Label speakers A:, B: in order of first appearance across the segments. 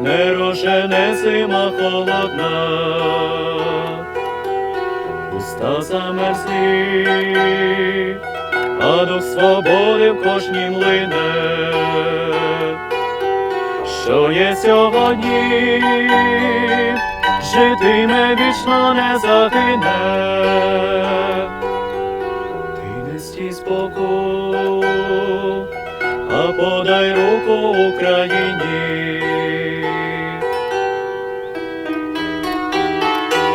A: не рожене зима холодна, уста замерзлі, а дух свободи в кожній млине, що є сьогодні, житиме вічно не загине. Руку Україні.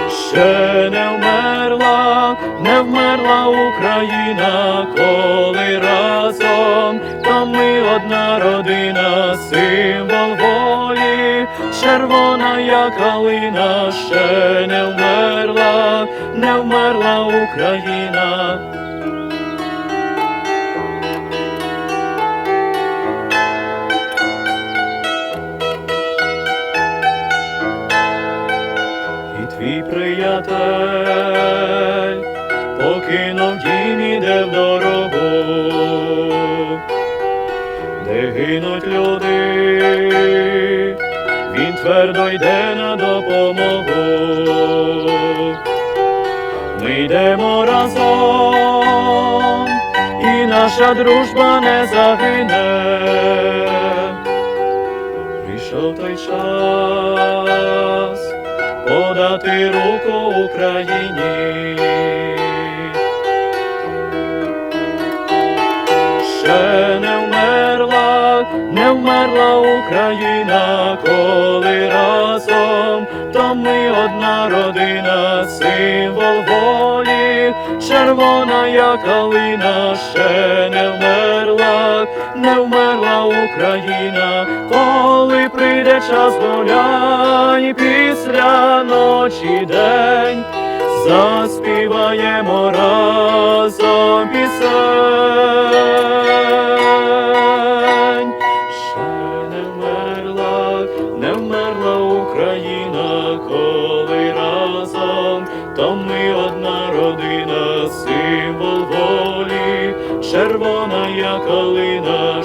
A: Ще не вмерла, не вмерла Україна, коли разом, то ми одна родина, символ волі, червона як калина, ще не вмерла, не вмерла Україна. Твій приятель. Покинув дім іде в дорогу, де гинуть люди, він твердо йде на допомогу. Ми йдемо разом, і наша дружба не загине подати руку Україні. Ще не вмерла, не вмерла Україна, коли разом, то ми одна родина, символ волі, червона як калина, ще не вмерла, не вмерла Україна, коли прийде час гулянь після ночі день, заспіваємо разом пісень. Ще не вмерла, не вмерла Україна, коли разом, то ми одна родина, символ волі, червона як калина,